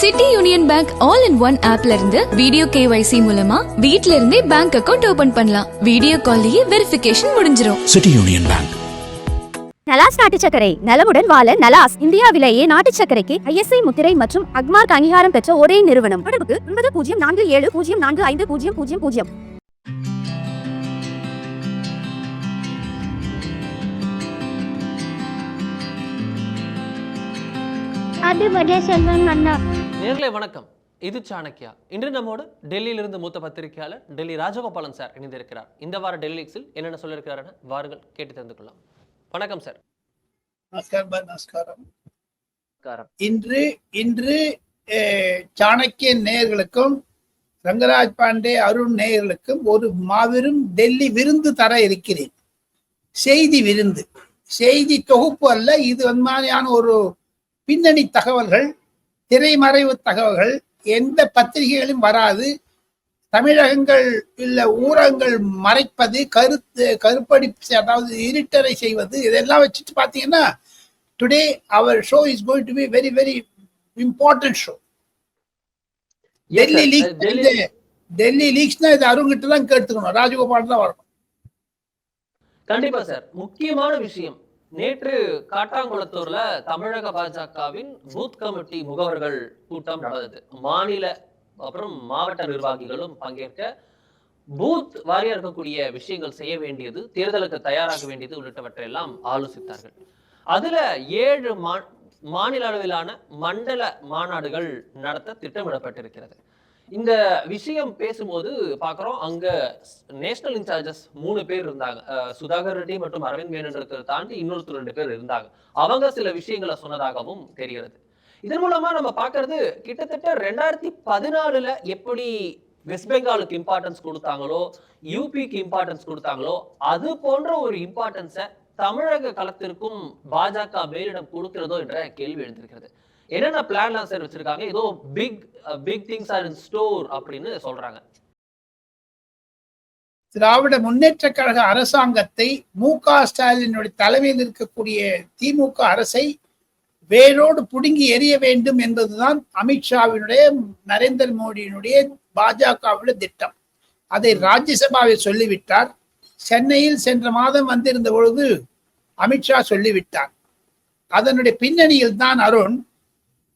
City Union Bank all in one ஆப்ல இருந்து video KYC மூலமா வீட்ல இருந்தே பேங்க் அக்கவுண்ட் ஓபன் பண்ணலாம். வீடியோ கால்லயே வெரிஃபிகேஷன் முடிஞ்சிரும். City Union Bank. நலாஸ் நாட்டு சர்க்கரை நலமுடன் வாழ நலாஸ் இந்தியாவிலேயே நாட்டு சர்க்கரைக்கு ஐஎஸ்ஐ முத்திரை மற்றும் அக்மார்க் அங்கீகாரம் பெற்ற ஒரே நிறுவனம். தொடர்புக்கு ஒன்பது பூஜ்ஜியம் நான்கு ஏழு பூஜ்ஜியம் நான்கு ஐந்து பூஜ்ஜியம் பூஜ்ஜியம் பூஜ்ஜியம் அடிபடே செல்வன் அண்ணா நேர்களே வணக்கம். இது சாணக்கியா இன்று நம்மோடு டெல்லியிலிருந்து மூத்த பத்திரிகையாளர் டெல்லி ராஜகோபாலன் சார் இணைந்திருக்கிறார். இந்த வார டெல்லி எக்ஸில் என்னென்ன சொல்லியிருக்கிறாருன்னு வாருங்கள் கேட்டு தெரிந்து கொள்ளலாம். வணக்கம் சார். நமஸ்காரம் நமஸ்காரம். நமஸ்காரம். இன்று இன்று சாணக்கியன் நேயர்களுக்கும் ரங்கராஜ் பாண்டே அருண் நேயர்களுக்கும் ஒரு மாபெரும் டெல்லி விருந்து தர இருக்கிறேன். செய்தி விருந்து. செய்தி தொகுப்பு அல்ல இது மாதிரியான ஒரு பின்னணி தகவல்கள். திரைமறைவு தகவல்கள் எந்த பத்திரிகைகளும் வராது. தமிழகங்கள் இல்ல ஊடகங்கள் மறைப்பது கருத்து கருப்படி அதாவது இருட்டரை செய்வது இதெல்லாம் வச்சுட்டு பாத்தீங்கன்னா today our show is going to be very very important show Delhi. League Delhi Delhi லீக்ஸ்னா இது அருங்கிட்ட தான் கேட்டுக்கணும். ராஜகோபால் தான் வரணும். கண்டிப்பா சார் முக்கியமான விஷயம். நேற்று காட்டாங்குளத்தூர்ல தமிழக பாஜகவின் பூத் கமிட்டி முகவர்கள் கூட்டம் நடந்தது. மாநில அப்புறம் மாவட்ட நிர்வாகிகளும் பங்கேற்க பூத் வாரியா இருக்கக்கூடிய விஷயங்கள் செய்ய வேண்டியது தேர்தலுக்கு தயாராக வேண்டியது உள்ளிட்டவற்றை எல்லாம் ஆலோசித்தார்கள். அதுல ஏழு மா மாநில அளவிலான மண்டல மாநாடுகள் நடத்த திட்டமிடப்பட்டிருக்கிறது. இந்த விஷயம் பேசும்போது பாக்குறோம் அங்க நேஷனல் இன்சார்ஜஸ் மூணு பேர் இருந்தாங்க. அஹ் சுதாகர் ரெட்டி மற்றும் அரவிந்த் மேனன் இருக்கிறத தாண்டி இன்னொருத்தர் ரெண்டு பேர் இருந்தாங்க. அவங்க சில விஷயங்களை சொன்னதாகவும் தெரிகிறது. இதன் மூலமா நம்ம பாக்குறது கிட்டத்தட்ட ரெண்டாயிரத்தி பதினாலுல எப்படி வெஸ்ட் பெங்காலுக்கு இம்பார்ட்டன்ஸ் கொடுத்தாங்களோ யூபிக்கு இம்பார்ட்டன்ஸ் கொடுத்தாங்களோ அது போன்ற ஒரு இம்பார்ட்டன்ஸை தமிழக களத்திற்கும் பாஜக மேலிடம் கொடுக்கிறதோ என்ற கேள்வி எழுந்திருக்கிறது. என்னென்ன பிளான்லாம் சார் வச்சிருக்காங்க? ஏதோ big big things are in store அப்படின்னு சொல்றாங்க. திராவிட முன்னேற்ற கழக அரசாங்கத்தை மு க ஸ்டாலினுடைய தலைமையில் இருக்கக்கூடிய திமுக அரசை வேரோடு புடுங்கி எறிய வேண்டும் என்பதுதான் அமித்ஷாவினுடைய நரேந்திர மோடியினுடைய பாஜகவுடைய திட்டம். அதை ராஜ்யசபாவில் சொல்லிவிட்டார். சென்னையில் சென்ற மாதம் வந்திருந்த பொழுது அமித்ஷா சொல்லிவிட்டார். அதனுடைய பின்னணியில் தான் அருண்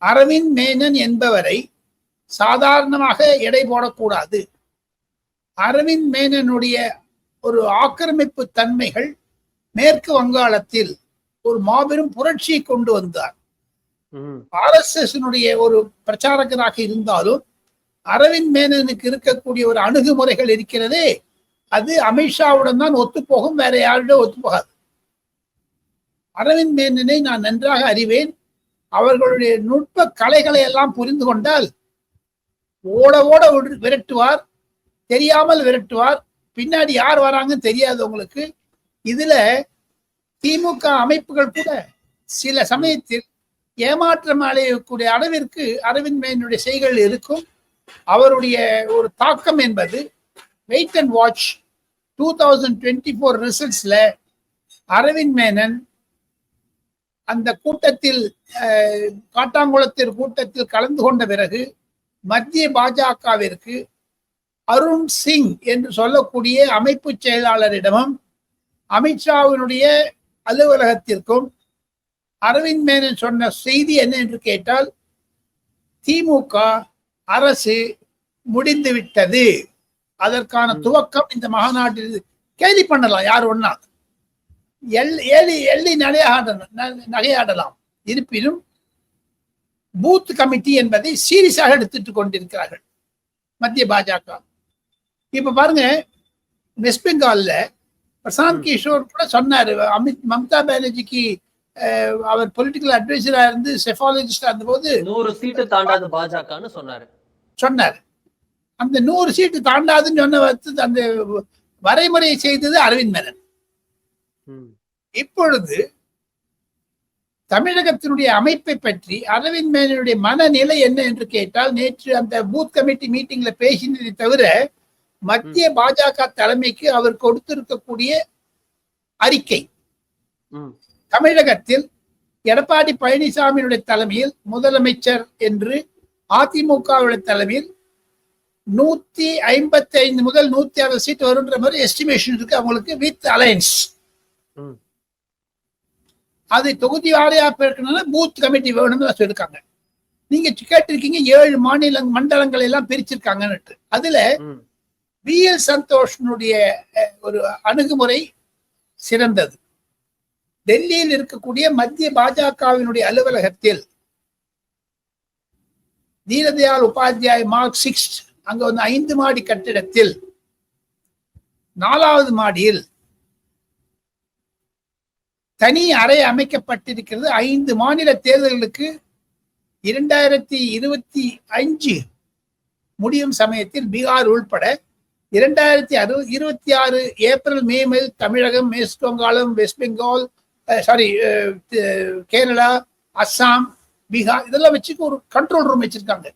அரவிந்த் மேனன் என்பவரை சாதாரணமாக எடை போடக்கூடாது. அரவிந்த் மேனனுடைய ஒரு ஆக்கிரமிப்பு தன்மைகள் மேற்கு வங்காளத்தில் ஒரு மாபெரும் புரட்சியை கொண்டு வந்தார். ஆர்எஸ்எஸ் ஒரு பிரச்சாரகராக இருந்தாலும் அரவிந்த் மேனனுக்கு இருக்கக்கூடிய ஒரு அணுகுமுறைகள் இருக்கிறதே அது அமித்ஷாவுடன் தான் ஒத்துப்போகும் வேற யாருடன் ஒத்துப்போகாது. அரவிந்த் மேனனை நான் நன்றாக அறிவேன். அவர்களுடைய நுட்ப கலைகளை எல்லாம் புரிந்து கொண்டால் ஓட ஓட விரட்டுவார். தெரியாமல் விரட்டுவார். பின்னாடி யார் வராங்கன்னு தெரியாது உங்களுக்கு. இதுல திமுக அமைப்புகள் கூட சில சமயத்தில் ஏமாற்றம் அடையக்கூடிய அளவிற்கு அரவிந்த் மேனுடைய செய்கள் இருக்கும். அவருடைய ஒரு தாக்கம் என்பது wait and watch two thousand twenty four ரிசல்ட்ஸ்ல Aravind Menon அந்த கூட்டத்தில் அஹ், காட்டாங்குளத்தின் கூட்டத்தில் கலந்து கொண்ட பிறகு மத்திய பாஜகவிற்கு அருண் சிங் என்று சொல்லக்கூடிய அமைப்பு செயலாளரிடமும் அமித்ஷாவினுடைய அலுவலகத்திற்கும் அரவிந்த் மேனன் சொன்ன செய்தி என்ன என்று கேட்டால் திமுக அரசு முடிந்து விட்டது அதற்கான. துவக்கம் இந்த மாநாட்டில் கேலி பண்ணலாம் யார் ஒன்னா எல் ஏலி எள்ளி நகையாடலாம் நகையாடலாம் இருப்பினும் பூத் கமிட்டி என்பதை சீரியஸாக எடுத்துட்டு கொண்டிருக்கிறார்கள் மத்திய பாஜக. இப்ப பாருங்க வெஸ்ட் பெங்கால்ல பிரசாந்த். கிஷோர் கூட சொன்னாரு அமித் மம்தா பானர்ஜிக்கு அவர் பொலிட்டிக்கல் அட்வைசரா இருந்து செஃபாலஜிஸ்டா இருந்தபோது நூறு சீட்டு தாண்டாது பாஜகன்னு சொன்னாரு. சொன்னார். அந்த நூறு சீட்டு தாண்டாதுன்னு சொன்ன அந்த வரைமுறையை செய்தது அரவிந்த் மேனன். இப்பொழுது தமிழகத்தினுடைய அமைப்பை பற்றி அரவிந்த் மேனனுடைய மனநிலை என்ன என்று கேட்டால் நேற்று அந்த பூத் கமிட்டி மீட்டிங்ல பேசினதை தவிர மத்திய பாஜக தலைமைக்கு அவர் கொடுத்திருக்கக்கூடிய அறிக்கை. தமிழகத்தில் எடப்பாடி பழனிசாமியினுடைய தலைமையில் முதலமைச்சர் என்று அதிமுகவுடைய தலைமையில் நூத்தி ஐம்பத்தி ஐந்து முதல் நூத்தி அறுபது சீட் வருன்ற மாதிரி எஸ்டிமேஷன் இருக்கு அவங்களுக்கு வித் அலையன்ஸ். அது தொகுதி வாரியா இருக்கணும்னா பூத் கமிட்டி வேணும்னு சொல்லியிருக்காங்க. நீங்க கேட்டிருக்கீங்க ஏழு மாநில மண்டலங்கள் எல்லாம் பிரிச்சிருக்காங்கன்னு அதுல. வி எல் சந்தோஷனுடைய ஒரு அணுகுமுறை சிறந்தது. டெல்லியில் இருக்கக்கூடிய மத்திய பாஜகவினுடைய அலுவலகத்தில் தீனதயாள் உபாத்தியாய் மார்க் சிக்ஸ் அங்க வந்து ஐந்து மாடி கட்டிடத்தில் நாலாவது மாடியில் தனி அறை அமைக்கப்பட்டிருக்கிறது. ஐந்து மாநில தேர்தல்களுக்கு இரண்டாயிரத்தி இருபத்தி அஞ்சு முடியும் சமயத்தில் பீகார் உள்பட இரண்டாயிரத்தி அறு இருபத்தி ஆறு ஏப்ரல் மே மேல் தமிழகம் மேற்கு வங்காளம் வெஸ்ட் பெங்கால் சாரி கேரளா அஸ்ஸாம் பீகார் இதெல்லாம் வச்சுக்க ஒரு கண்ட்ரோல் ரூம் வச்சிருக்காங்க.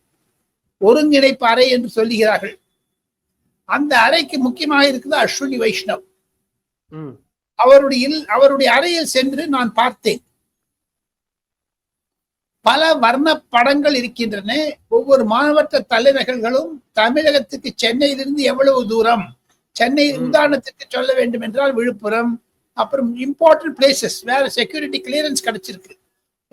ஒருங்கிணைப்பு அறை என்று சொல்லுகிறார்கள். அந்த அறைக்கு முக்கியமாக இருக்குது அஸ்வினி வைஷ்ணவ். ம். அவருடைய அவருடைய அறையில் சென்று நான் பார்த்தேன். பல வர்ண படங்கள் இருக்கின்றன. ஒவ்வொரு மாவட்ட தலைநகர்களும் தமிழகத்துக்கு சென்னையிலிருந்து எவ்வளவு தூரம் சென்னை. உதாரணத்துக்கு சொல்ல வேண்டும் என்றால் விழுப்புரம் அப்புறம் இம்பார்ட்டன்ட் பிளேசஸ் வேற செக்யூரிட்டி கிளியரன்ஸ் கிடைச்சிருக்கு.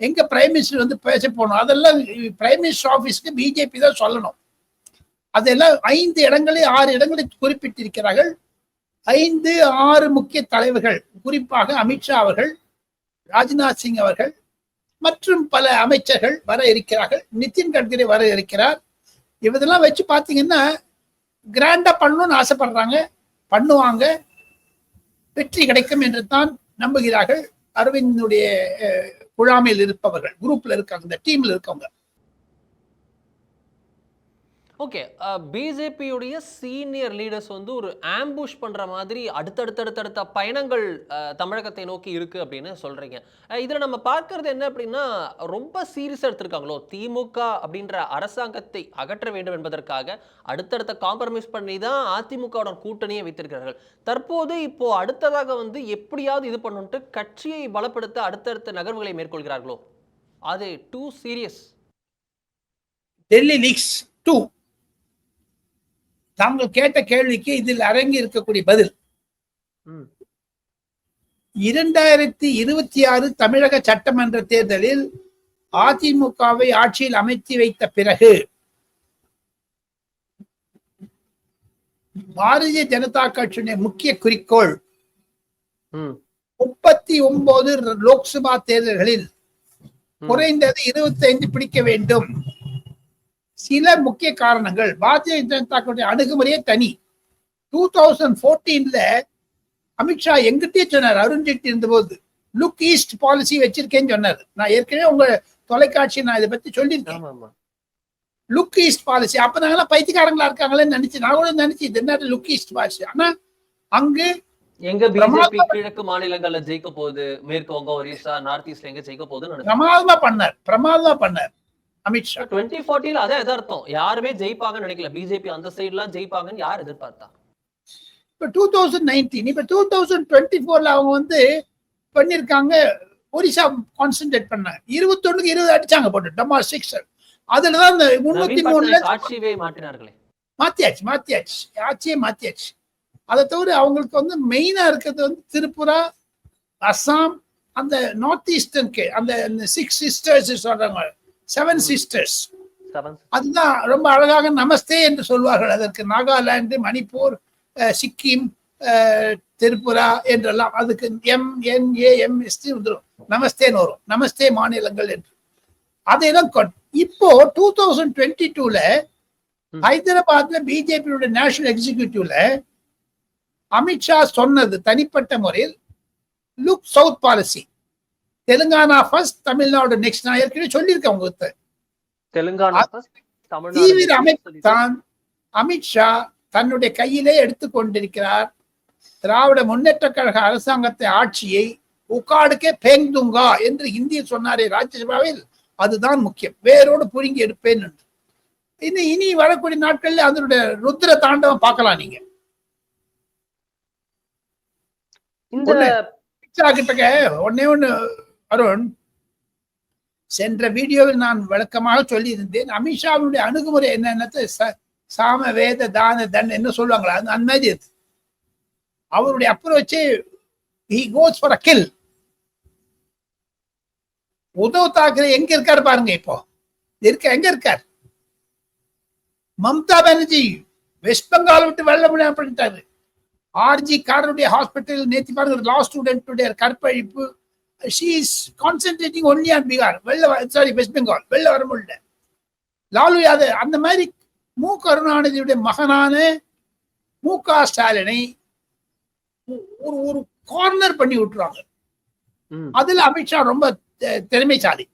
எங்க பிரைம் மினிஸ்டர் வந்து பேச போகணும் அதெல்லாம் பிரைம் மினிஸ்டர் ஆபீஸ்க்கு பிஜேபி தான் சொல்லணும். அதெல்லாம் ஐந்து இடங்களை ஆறு இடங்களை குறிப்பிட்டிருக்கிறார்கள். ஐந்து ஆறு முக்கிய தலைவர்கள் குறிப்பாக அமித்ஷா அவர்கள் ராஜ்நாத் சிங் அவர்கள் மற்றும் பல அமைச்சர்கள் வர இருக்கிறார்கள். நிதின் கட்கரி வர இருக்கிறார். இவதெல்லாம் வச்சு பார்த்தீங்கன்னா கிராண்டா பண்ணணும்னு ஆசைப்படுறாங்க. பண்ணுவாங்க. வெற்றி கிடைக்கும் என்று தான் நம்புகிறார்கள். அரவிந்தனுடைய குழாமையில் இருப்பவர்கள் குரூப்ல இருக்காங்க இந்த டீம்ல இருக்கவங்க. ஓகே பிஜேபியுடைய சீனியர் லீடர்ஸ் வந்து ஒரு ஆம்புஷ் பண்ணுற மாதிரி அடுத்தடுத்தடுத்தடுத்த பயணங்கள் தமிழகத்தை நோக்கி இருக்குது அப்படின்னு சொல்கிறீங்க இதில் நம்ம பார்க்கறது என்ன அப்படின்னா ரொம்ப சீரியஸாக எடுத்திருக்காங்களோ திமுக அப்படின்ற அரசாங்கத்தை அகற்ற வேண்டும் என்பதற்காக அடுத்தடுத்த காம்ப்ரமைஸ் பண்ணி தான் அதிமுகவோட கூட்டணியை வைத்திருக்கிறார்கள். தற்போது இப்போ அடுத்ததாக வந்து எப்படியாவது இது பண்ணுன்ட்டு கட்சியை பலப்படுத்த அடுத்தடுத்த நகர்வுகளை மேற்கொள்கிறார்களோ? அது too serious Delhi leaks too தாங்கள் கேட்ட கேள்விக்கு இதில் அரங்கி இருக்கக்கூடிய பதில். இரண்டாயிரத்தி இருபத்தி ஆறு தமிழக சட்டமன்ற தேர்தலில் அதிமுகவை ஆட்சியில் அமைத்து வைத்த பிறகு பாரதிய ஜனதா கட்சியினுடைய முக்கிய குறிக்கோள் முப்பத்தி ஒன்பது லோக்சபா தேர்தல்களில். குறைந்தது இருபத்தைந்து பிடிக்க வேண்டும் சில முக்கிய காரணங்கள். பாரதிய ஜனதா கட்சி அணுகுமுறையே தனி. டூ தௌசண்ட் போர்டீன்ல அமித்ஷா எங்கிட்டே சொன்னார் அருண் ஜேட்லி இருந்தபோது. லுக் ஈஸ்ட் பாலிசி வச்சிருக்கேன்னு சொன்னார். நான் ஏற்கனவே உங்க தொலைக்காட்சி நான் இதை பத்தி சொல்லியிருக்கேன். லுக் ஈஸ்ட் பாலிசி அப்ப நாங்களாம் பைத்தியக்காரங்களா இருக்காங்களேன்னு நினைச்சு நான் கூட நினைச்சு இது என்ன லுக் ஈஸ்ட் பாலிசி ஆனா அங்கு எங்க பிஜேபி கிழக்கு மாநிலங்கள்ல ஜெயிக்க போகுது மேற்கு வங்கம் ஒரிசா நார்த் ஈஸ்ட்ல எங்க ஜெயிக்க போகுதுன்னு பிரமாதமா பண்ணார். பிரமாதமா பண்ணார். அமித்ஷா டுவெண்ட்டி ஃபோர்ட்டில அதான் எதார்த்தம். யாருமே ஜெயிப்பாங்கன்னு நினைக்கல. பிஜேபி அந்த சைடு எல்லாம் ஜெயிப்பாங்கன்னு யார் எதிர்பார்த்தா? இப்போ டூ தௌசண்ட் நைன்டீன் இப்போ டூ தௌசண்ட் டுவெண்ட்டி ஃபோர்ல அவங்க வந்து பண்ணியிருக்காங்க ஒரிசா கான்சென்ட்ரேட் பண்ணாங்க இருபத்தொன்னுக்கு இருபது அடிச்சாங்க போட்டு டமா சிக்ஸ் அதுல தான் இந்த முன்னூத்தி மூணுல ஆட்சியவே மாற்றினார்களே. மாத்தியாச்சு மாத்தியாச்சு. ஆட்சியே மாத்தியாச்சு. அதை தவிர அவங்களுக்கு வந்து மெயினா இருக்கிறது வந்து திரிபுரா அஸ்ஸாம் அந்த நார்த் ஈஸ்டர்னுக்கு அந்த சிக்ஸ் சிஸ்டர்ஸ் சொல்றாங்க. செவன். சிஸ்டர்ஸ் செவன் அதுதான் ரொம்ப அழகாக நமஸ்தே என்று சொல்வார்கள். அதற்கு நாகாலாந்து மணிப்பூர் சிக்கிம் திரிபுரா என்றெல்லாம் அதுக்கு M N A M S வந்துடும் நமஸ்தேன்னு வரும். நமஸ்தே மாநிலங்கள் என்று. அதையெல்லாம் இப்போ டூ தௌசண்ட் டுவெண்ட்டி டூல. ஹைதராபாத்ல பிஜேபியோட நேஷனல் எக்ஸிகியூட்டிவ்ல அமித்ஷா சொன்னது தனிப்பட்ட முறையில் look south policy Telangana first Tamil Nadu next நான் ஏற்கனவே சொல்லியிருக்கேன் உங்களுக்கு தெலுங்கானா தீவிர அமைப்பு தான் அமித்ஷா தன்னுடைய கையிலே எடுத்துக்கொண்டிருக்கிறார் திராவிட முன்னேற்ற கழக அரசாங்கத்தை ஆட்சியை உக்காடுக்கே பேங்துங்கா என்று ஹிந்தியில் சொன்னாரே ராஜ்யசபாவில். அதுதான் முக்கியம். வேரோடு புடுங்கி எடுப்பேன் என்று. இனி இனி வரக்கூடிய நாட்கள்ல அதனுடைய ருத்ர தாண்டவம் பார்க்கலாம் நீங்க. இந்த ஒன்னே ஒண்ணு. அருண் சென்ற வீடியோவில் நான் விளக்கமாக சொல்லியிருந்தேன் அமித்ஷாவினுடைய அணுகுமுறை என்னென்னத்தை ச- சாம வேத தான தன் என்ன சொல்லுவாங்களா அந்த மாதிரி இருக்கு. அவருடைய அப்ரோச்சே he goes for a kill Uddhav Thackeray எங்க இருக்காரு பாருங்க இப்போ. இருக்க எங்க இருக்கார்? மம்தா பானர்ஜி வெஸ்ட் பெங்கால் விட்டு வெள்ள முடியாம பண்ணிட்டாரு. ஆர்ஜி காரனுடைய ஹாஸ்பிட்டல் நேத்தி பாருங்க லா ஸ்டூடெண்ட் கற்பழிப்பு she is concentrating only on Bihar வெள்ள சாரி வெஸ்ட் பெங்கால் வெள்ள வர முடியல. லாலு யாதவ் அந்த மாதிரி மு. கருணாநிதியுடைய மகனான மு. க. ஸ்டாலினை ஒரு ஒரு கார்னர் பண்ணி விட்டுருவாங்க. ம். அதுல அமித்ஷா ரொம்ப திறமைசாலி.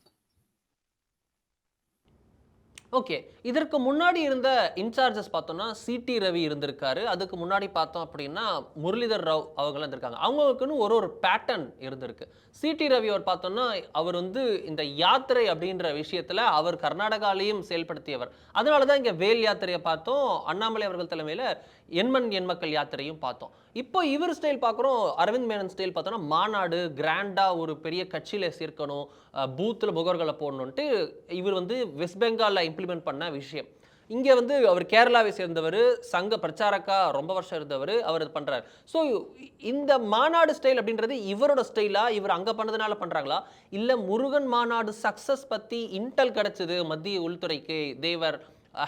ஓகே. இதற்கு முன்னாடி இருந்த இன்சார்ஜஸ் பார்த்தோம்னா சிடி ரவி இருந்திருக்காரு. அதுக்கு முன்னாடி பார்த்தோம் அப்படின்னா முரளிதர் ராவ் அவங்களாம் இருந்திருக்காங்க. அவங்களுக்குன்னு ஒரு ஒரு பேட்டர்ன் இருந்திருக்கு. சிடி ரவி அவர் பார்த்தோம்னா அவர் வந்து இந்த யாத்திரை அப்படின்ற விஷயத்தில் அவர் கர்நாடகாலையும் செயல்படுத்தியவர். அதனால தான் இங்கே வேல் யாத்திரையை பார்த்தோம். அண்ணாமலை அவர்கள் தலைமையில எண்மண் எண்மக்கள் யாத்திரையும் பார்த்தோம். இப்போ இவர் ஸ்டைல் பார்க்குறோம். அரவிந்த் மேனன் ஸ்டைல் பார்த்தோம்னா மாநாடு கிராண்டாக ஒரு பெரிய கட்சியில் சேர்க்கணும் பூத்தில் முகர்களை போடணுன்ட்டு இவர் வந்து வெஸ்ட் பெங்காலில் இம்ப்ளிமெண்ட் பண்ண விஷயம். இங்கே வந்து அவர் கேரளாவை சேர்ந்தவர் சங்க பிரச்சாரக்கா ரொம்ப வருஷம் இருந்தவர் அவர் இது பண்ணுறாரு ஸோ இந்த மாநாடு ஸ்டைல் அப்படின்றது இவரோட ஸ்டைலா இவர் அங்கே பண்ணதுனால பண்ணுறாங்களா இல்லை முருகன் மாநாடு சக்ஸஸ் பற்றி இன்டெல் கிடைச்சது மத்திய உள்துறைக்கு தேவர்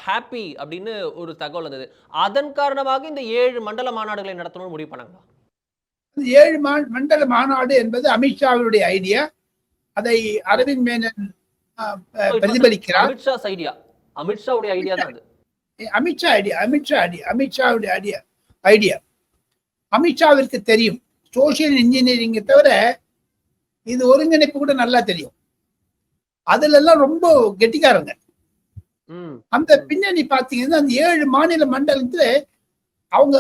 ஹாப்பி அப்படின்னு ஒரு தகவல் வந்தது. அதன் காரணமாக இந்த ஏழு மண்டல மாநாடுகளை நடத்தணும்னு முடிவு பண்ணாங்களா? ஏழு மண்டல மாநாடு என்பது அமித்ஷாவினுடைய ஐடியா அதை அரவிந்த் மேனன் அஹ், பிரதிபலிக்கிறார். அமித்ஷாஸ் ஐடியா அமித்ஷாவுடைய ஐடியா தான் அது. அமித்ஷா ஐடியா அமித்ஷா ஐடியா அமித்ஷாவுடைய ஐடியா ஐடியா அமித்ஷாவிற்கு தெரியும். சோசியல் இன்ஜினியரிங்கை தவிர இது ஒருங்கிணைப்பு கூட நல்லா தெரியும். அதுல எல்லாம் ரொம்ப கெட்டிக்காரங்க. அந்த பின்னணி பாத்தீங்கன்னா அந்த ஏழு மாநில மண்டலத்துல அவங்க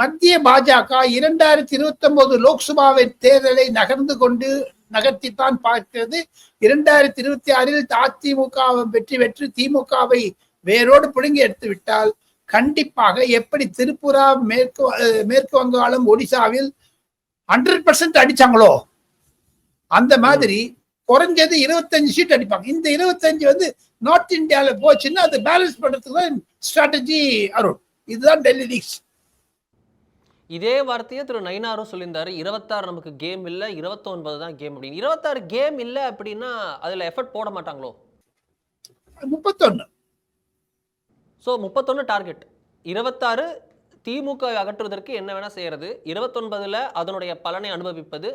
மத்திய பாஜக இரண்டாயிரத்தி இருபத்தி ஒன்பது லோக்சபாவை தேர்தலை நகர்ந்து கொண்டு நகர்த்தித்தான் பார்க்கிறது. இரண்டாயிரத்தி இருபத்தி ஆறில் அதிமுக வெற்றி பெற்று திமுகவை வேரோடு பிடுங்கி எடுத்து விட்டால் கண்டிப்பாக எப்படி திரிபுரா மேற்கு மேற்கு வங்காளம் ஒடிசாவில் ஹண்ட்ரட் பர்சன்ட் அடிச்சாங்களோ? அந்த மாதிரி குறைஞ்சது இருபத்தஞ்சு சீட் அடிப்பாங்க. இந்த இருபத்தஞ்சு வந்து நார்த் இந்தியாவில் போச்சுன்னா அது பேலன்ஸ் பண்றதுக்கு தான் ஸ்ட்ராட்டஜி அருண். இதுதான் டெல்லி லீக்ஸ் இதே வார்த்தையை திரு நயினாரும் சொல்லியிருந்தாரு. இருபத்தாறு நமக்கு கேம் இல்ல இருபத்தொன்பது தான் கேம் அப்படின்னு. இருபத்தாறு கேம் இல்ல அப்படின்னா அதுல எஃபர்ட் போட மாட்டாங்களோ? முப்பத்தொன்னு. ஸோ முப்பத்தொன்னு டார்கெட் இருபத்தாறு திமுக அகற்றுவதற்கு என்ன வேணா செய்யறது. இருபத்தொன்பதுல அதனுடைய பலனை அனுபவிப்பது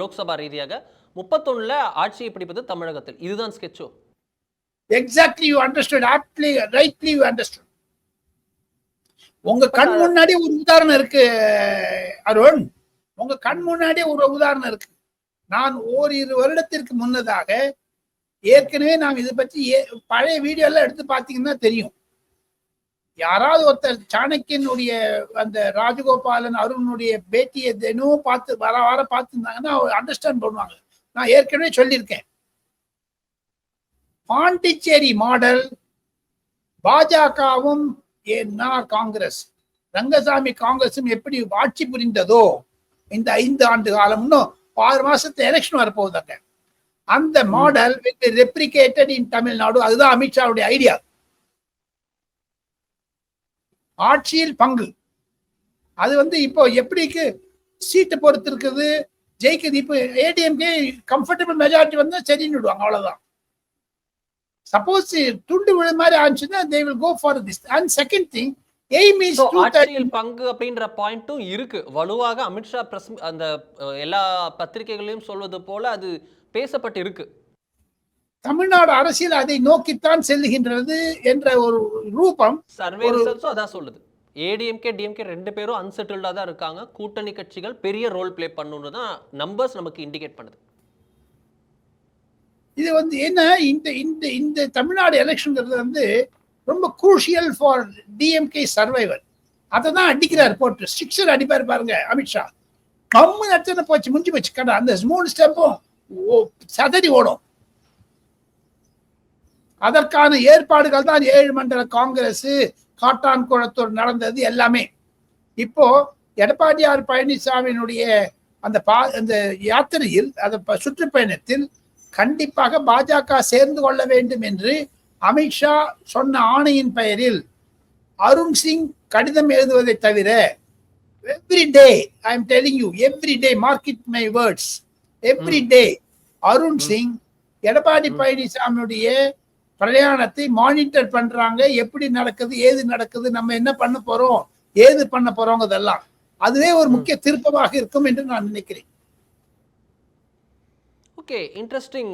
லோக்சபா ரீதியாக. முப்பத்தொன்னுல ஆட்சியை பிடிப்பது தமிழகத்தில். இதுதான் ஸ்கெட்சோ exactly you understood aptly rightly you understood உங்க கண் முன்னாடி ஒரு உதாரணம் இருக்கு அருண். உங்க கண் முன்னாடியே ஒரு உதாரணம் இருக்கு. நான் ஓரிரு வருடத்திற்கு முன்னதாக ஏற்கனவே நாம் இதை பற்றி பழைய வீடியோ எல்லாம் எடுத்து பார்த்தீங்கன்னா தெரியும். யாராவது ஒருத்தர் சாணக்கியனுடைய அந்த ராஜகோபாலன் அருணுடைய பேட்டியை தினமும் பார்த்து வர வர பார்த்துருந்தாங்கன்னா அண்டர்ஸ்டாண்ட் பண்ணுவாங்க. நான் ஏற்கனவே சொல்லியிருக்கேன். பாண்டிச்சேரி மாடல் பாஜகவும் என்ஆர் காங்கிரஸ் ரங்கசாமி காங்கிரஸும் எப்படி ஆட்சி புரிந்ததோ இந்த ஐந்து ஆண்டு காலம் இன்னும் ஆறு மாசத்துல எலெக்ஷன் வரப்போகுதாங்க. அந்த மாடல் ரெப்ளிகேட்டட் இன் தமிழ்நாடு அதுதான் அமித்ஷாவுடைய ஐடியா ஆட்சியில் பங்கு. அது வந்து இப்போ எப்படிக்கு சீட்டு பொறுத்து இருக்குது ஜெயிக்குது. இப்போ ஏடிஎம்கே கம்ஃபர்டபுள் மெஜாரிட்டி வந்தா சரின்னு விடுவாங்க அவ்வளவுதான். சப்போஸ் துண்டு விழு மாதிரி ஆச்சுன்னா they will go for this and second thing aim is ஆட்சியில் பங்கு அப்படின்ற பாயிண்ட்டும் இருக்கு. வலுவாக அமித்ஷா பிரஸ் அந்த எல்லா பத்திரிகைகளையும் சொல்வது போல அது பேசப்பட்டு இருக்கு. தமிழ்நாடு அரசியல் அதை நோக்கித்தான் செல்லுகின்றது என்ற ஒரு ரூபம் சர்வே ரிசல்ட்ஸும் அதான் சொல்லுது. ஏடிஎம்கே டிஎம்கே ரெண்டு பேரும் அன்செட்டில்டா தான் இருக்காங்க. கூட்டணி கட்சிகள் பெரிய ரோல் ப்ளே பண்ணணும்னு தான் நம்பர்ஸ் நமக்கு இண்டிகேட் பண்ணுது. இது வந்து என்ன இந்த இந்த இந்த தமிழ்நாடு எலெக்ஷன்ங்கிறது வந்து ரொம்ப குரூஷியல் ஃபார் டிஎம்கே சர்வைவர் அதை தான் அடிக்கிறார் போட்டு ஸ்டிக்ஸர் அடிப்பார் பாருங்க அமித்ஷா கம்மு நச்சனை போச்சு முடிஞ்சு போச்சு கடை. அந்த மூணு ஸ்டெப்பும் சதறி ஓடும். அதற்கான ஏற்பாடுகள் தான் ஏழு மண்டல காங்கிரஸ் காட்டான் குளத்தூர் நடந்தது எல்லாமே. இப்போ எடப்பாடியார் பழனிசாமியினுடைய அந்த பா அந்த யாத்திரையில் அந்த ப- சுற்றுப்பயணத்தில் கண்டிப்பாக பாஜக சேர்ந்து கொள்ள வேண்டும் என்று அமித்ஷா சொன்ன ஆணையின் பெயரில் அருண் சிங் கடிதம் எழுதுவதை தவிர every day I am telling you every day market my words every day Arun Singh Edappadi பழனிசாமியுடைய பிரயாணத்தை மானிட்டர் பண்றாங்க. எப்படி நடக்குது ஏது நடக்குது நம்ம என்ன பண்ண போறோம் ஏது பண்ண போறோங்கிறதெல்லாம். அதுவே ஒரு முக்கிய திருப்பமாக இருக்கும் என்று நான் நினைக்கிறேன். ஓகே இன்ட்ரெஸ்டிங்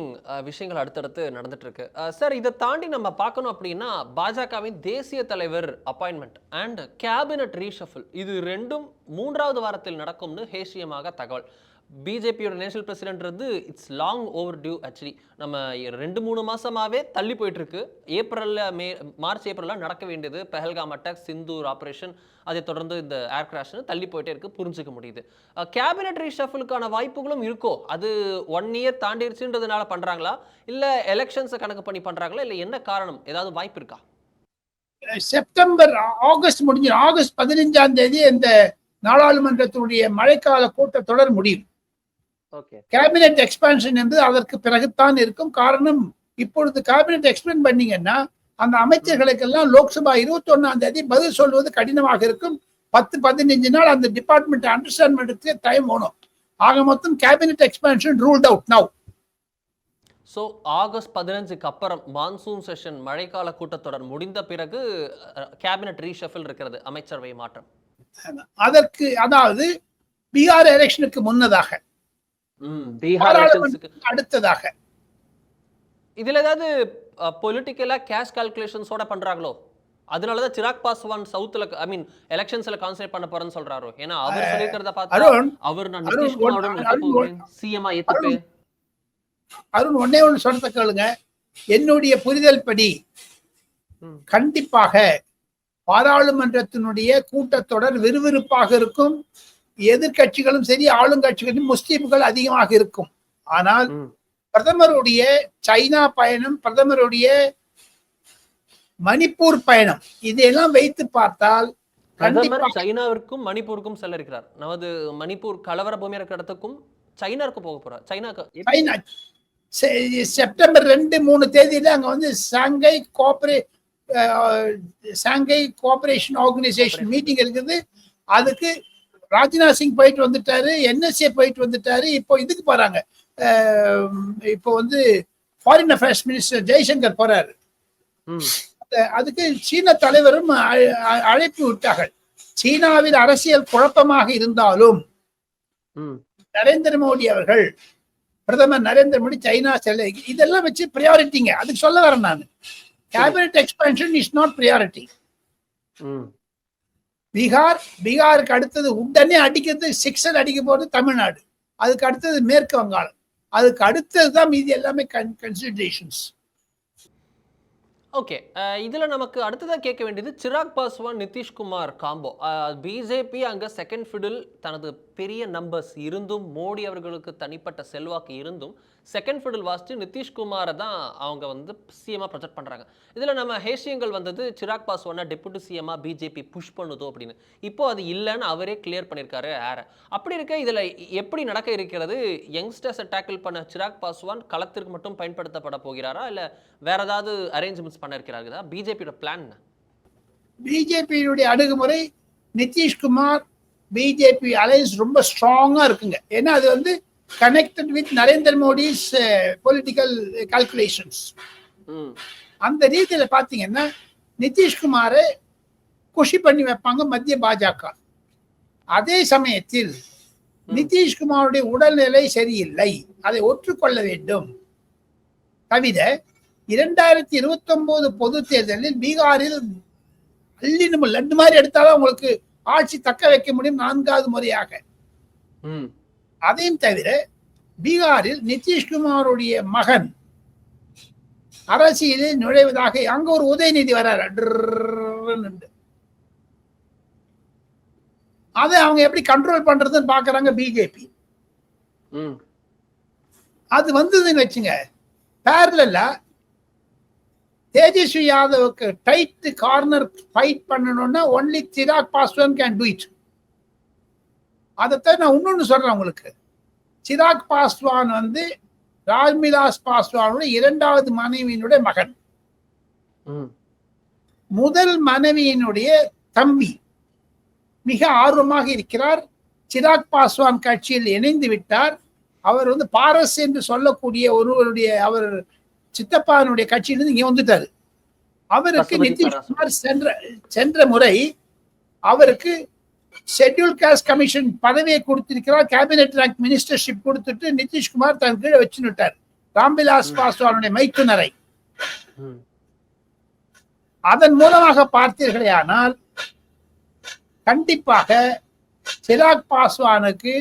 விஷயங்கள் அடுத்தடுத்து நடந்துட்டுருக்கு. சார் இதை தாண்டி நம்ம பார்க்கணும் அப்படின்னா பாஜகவின் தேசிய தலைவர் அப்பாயின்மெண்ட் அண்ட் கேபினட் ரீஷஃபில் இது ரெண்டும் மூன்றாவது வாரத்தில் நடக்கும்னு ஹேஷியமாக தகவல். பிஜேபியோட நேஷனல் பிரசிடென்ட்றது வந்து it's long overdue actually நம்ம ரெண்டு மூணு மாதமாகவே தள்ளி போயிட்டுருக்கு. ஏப்ரலில் மே மார்ச் ஏப்ரலில் நடக்க வேண்டியது பெஹல்காம் அட்டாக் சிந்தூர் ஆப்ரேஷன் அதை தொடர்ந்து இந்த ஏர் கிராஷ்னு தள்ளி போயிட்டே இருக்குது புரிஞ்சுக்க முடியுது. கேபினட் ரீஷஃபிளுக்கான வாய்ப்புகளும் இருக்கோ? அது ஒன் இயர் தாண்டிருச்சுன்றதுனால பண்ணுறாங்களா இல்லை எலெக்ஷன்ஸை கணக்கு பண்ணி பண்ணுறாங்களா இல்லை என்ன காரணம்? ஏதாவது வாய்ப்பு இருக்கா? செப்டம்பர் ஆகஸ்ட் முடிஞ்சு ஆகஸ்ட் பதினைஞ்சாம் தேதி இந்த நாடாளுமன்றத்தினுடைய மழைக்கால கூட்டத்தொடர் முடியும். கேபினெட் எக்ஸ்பான்ஷன் என்பது அதற்கு பிறகுத்தான் இருக்கும். காரணம் இப்பொழுது கேபினெட் எக்ஸ்பேண்ட் பண்ணீங்கன்னா அந்த அமைச்சர்களுக்கெல்லாம் லோக்சபா இருபத்தி ஒன்னாம் தேதி பதில் சொல்வது கடினமாக இருக்கும். பத்து பதினஞ்சு நாள் அந்த டிபார்ட்மெண்ட் அண்டர்ஸ்டாண்ட் பண்ணுறதுக்கு டைம் வேணும் ஆக மொத்தம் cabinet expansion ruled out now so August பதினஞ்சுக்கு அப்புறம் மான்சூன் செஷன் மழைக்கால கூட்டத்தொடர் முடிந்த பிறகு கேபினட் ரீஷஃபில் இருக்கிறது அமைச்சரவை மாற்றம். அதற்கு அதாவது பீகார் எலெக்ஷனுக்கு முன்னதாக. அடுத்ததாக. இதுல ஏதாவது பொலிட்டிக்கலா கேஷ் கால்குலேஷன்ஸோட பண்றாங்களோ? அதனாலதான் சிராக் பாஸ்வான் சவுத்ல ஐ மீன் எலெக்ஷன்ஸ்ல கான்சென்ட்ரேட் பண்ண போறேன்னு சொல்றாரோ? ஏன்னா அவர் சொல்லியிருக்கிறத பார்த்தா அவர் நான் அருண், போகிறேன் சிஎம்ஆ ஏத்துப்பேன் அருண் ஒன்னே ஒன்று சொல்றத கேளுங்க. என்னுடைய புரிதல் படி. கண்டிப்பாக பாராளுமன்றத்தினுடைய கூட்டத்தொடர் விறுவிறுப்பாக இருக்கும். எதிர்க்கட்சிகளும் சரி ஆளுங்கட்சிகளும் முஸ்லிம்கள் அதிகமாக இருக்கும். ஆனால். பிரதமருடைய சைனா பயணம் பிரதமருடைய மணிப்பூர் பயணம் இதையெல்லாம் வைத்து பார்த்தால் பிரதமர் சைனாவிற்கும் மணிப்பூருக்கும் செல்ல இருக்கிறார். நமது மணிப்பூர் கலவர பூமியா இருக்கிற இடத்துக்கும் சைனாவுக்கு போக போறார். சைனாக்கு சைனா செப்டம்பர் ரெண்டு மூணு தேதியில அங்க வந்து சாங்கை கோஆபரே சாங்கை கோஆபரேஷன் ஆர்கனைசேஷன் மீட்டிங் இருக்குது. அதுக்கு ராஜ்நாத் சிங் போயிட்டு வந்துட்டாரு என்எஸ்ஏ போயிட்டு வந்துட்டாரு இப்போ இதுக்கு போறாங்க. இப்போ வந்து ஃபாரின் அஃபேர்ஸ் மினிஸ்டர் ஜெய்சங்கர் போறாரு. அதுக்கு சீன தலைவரும் அழ- அழ- அழைப்பு விட்டார்கள். சீனாவில் அரசியல் குழப்பமாக இருந்தாலும். நரேந்திர மோடி அவர்கள் பிரதமர் நரேந்திர மோடி சைனா செல்ல இதெல்லாம் வச்சு ப்ரையாரிட்டிங்க அதுக்கு சொல்ல வரேன் நான். Cabinet expansion is not priority. Bihar பீகாருக்கு அடுத்தது உடனே அடிக்கிறது சிக்ஸர் அடிக்க போகிறது தமிழ்நாடு. அதுக்கு அடுத்தது மேற்கு வங்காளம். அதுக்கு அடுத்தது தான் மீதி எல்லாமே கன்சிடரேஷன்ஸ் ஓகே இதில் நமக்கு அடுத்ததாக கேட்க வேண்டியது சிராக் பாஸ்வான் நிதிஷ்குமார் காம்போ பிஜேபி அங்கே செகண்ட் ஃபிடில் தனது பெரிய நம்பர்ஸ் இருந்தும் மோடி அவர்களுக்கு தனிப்பட்ட செல்வாக்கு இருந்தும் செகண்ட் ஃபிடில் வாசிச்சு நிதிஷ்குமாரை தான் அவங்க வந்து சிஎமாக ப்ரொஜெக்ட் பண்ணுறாங்க இதில் நம்ம ஹேஷியங்கள் வந்தது சிராக் பாஸ்வானை டெபுட்டி சிஎம்மா பிஜேபி புஷ் பண்ணுதோ அப்படின்னு. இப்போ அது இல்லைன்னு அவரே கிளியர் பண்ணியிருக்காரு ஏர அப்படி இருக்க இதில் எப்படி நடக்க இருக்கிறது? யங்ஸ்டர்ஸை டேக்கிள் பண்ண சிராக் பாஸ்வான் களத்திற்கு மட்டும் பயன்படுத்தப்பட போகிறாரா? இல்லை வேற ஏதாவது அரேஞ்ச்மெண்ட்ஸ் பண்ண இருக்கிறார்களா? பிஜேபியோட பிளான் பிஜேபியினுடைய அணுகுமுறை நிதிஷ்குமார் பிஜேபி அலையன்ஸ் ரொம்ப ஸ்ட்ராங்கா இருக்குங்க. ஏன்னா அது வந்து connected with Narendra Modi's political calculations அந்த ரீதியில பாத்தீங்கன்னா நிதிஷ்குமாரை குஷி பண்ணி வைப்பாங்க மத்திய பாஜக. அதே சமயத்தில் நிதிஷ்குமாருடைய உடல்நிலை சரியில்லை. அதை ஒற்றுக்கொள்ள வேண்டும். தவிர இரண்டாயிரத்தி இருபத்தி ஒன்பது பொது தேர்தலில் பீகாரில் அள்ளி நம்ம லட்டு மாதிரி எடுத்தாலும் உங்களுக்கு ஆட்சி தக்க வைக்க முடியும் நான்காவது முறையாக. அதையும் தவிர பீகாரில் நிதிஷ்குமாருடைய மகன் அரசியலில் நுழைவதாக அங்க ஒரு உதயநிதி வர்றாரு. அதை அவங்க எப்படி கண்ட்ரோல் பண்றதுன்னு பாக்குறாங்க பிஜேபி அது வந்ததுன்னு வச்சுங்க பேரலா தேஜஸ்வி யாதவுக்கு டைட் கார்னர் ஃபைட் பண்ணணும்னா only Chirag Paswan can do it அதைத்தான் நான் இன்னொன்னு சொல்றேன் உங்களுக்கு. சிராக் பாஸ்வான் வந்து ராம்விலாஸ் பாஸ்வானுடைய இரண்டாவது மனைவியினுடைய மகன். முதல் மனைவியினுடைய தம்பி. மிக ஆர்வமாக இருக்கிறார். சிராக் பாஸ்வான் கட்சியில் இணைந்து விட்டார். அவர் வந்து பாரஸ் என்று சொல்லக்கூடிய ஒருவருடைய அவர் சித்தப்பானுடைய கட்சியிலிருந்து இங்க வந்துட்டாரு. அவருக்கு நிதிஷ்குமார் சென்ற சென்ற முறை அவருக்கு ஷெட்யூல் காஸ்ட் கமிஷன் பதவியை கொடுத்திருக்கிறார். கேபினெட் ரேங்க் மினிஸ்டர்ஷிப் கொடுத்துட்டு நிதிஷ்குமார் தன் கீழே வச்சுட்டார் ராம்விலாஸ் பாஸ்வானுடைய மைத்துனரை. அதன் மூலமாக பார்த்தீர்களே ஆனால் கண்டிப்பாக சிராக் பாஸ்வானுக்கு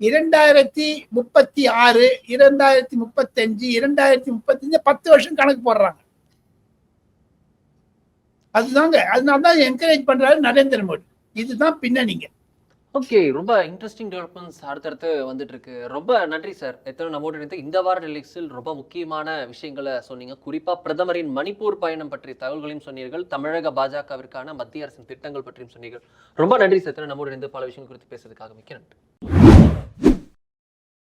இரண்டாயிரத்தி முப்பத்தி ஆறு இரண்டாயிரத்தி முப்பத்தஞ்சு இரண்டாயிரத்தி முப்பத்தஞ்சு பத்து வருஷம் கணக்கு போடுறாங்க. அதுதாங்க. அதனால தான் என்கரேஜ் பண்றாரு நரேந்திர மோடி. இதுதான் பின்னணிங்க. ஓகே ரொம்ப இன்ட்ரெஸ்டிங் டெவலப்மெண்ட்ஸ் அடுத்தடுத்து வந்துட்டு இருக்கு ரொம்ப நன்றி சார் எத்தனை நம்மோடு இணைந்து இந்த வார டெலிக்ஸில் ரொம்ப முக்கியமான விஷயங்களை சொன்னீங்க. குறிப்பா பிரதமரின் மணிப்பூர் பயணம் பற்றிய தகவல்களையும் சொன்னீர்கள். தமிழக பாஜகவிற்கான மத்திய அரசின் திட்டங்கள் பற்றியும் சொன்னீர்கள். ரொம்ப நன்றி சார் எத்தனை நம்மோடு இணைந்து பல விஷயங்கள் குறித்து பேசுறதுக்காக மிக்க நன்றி.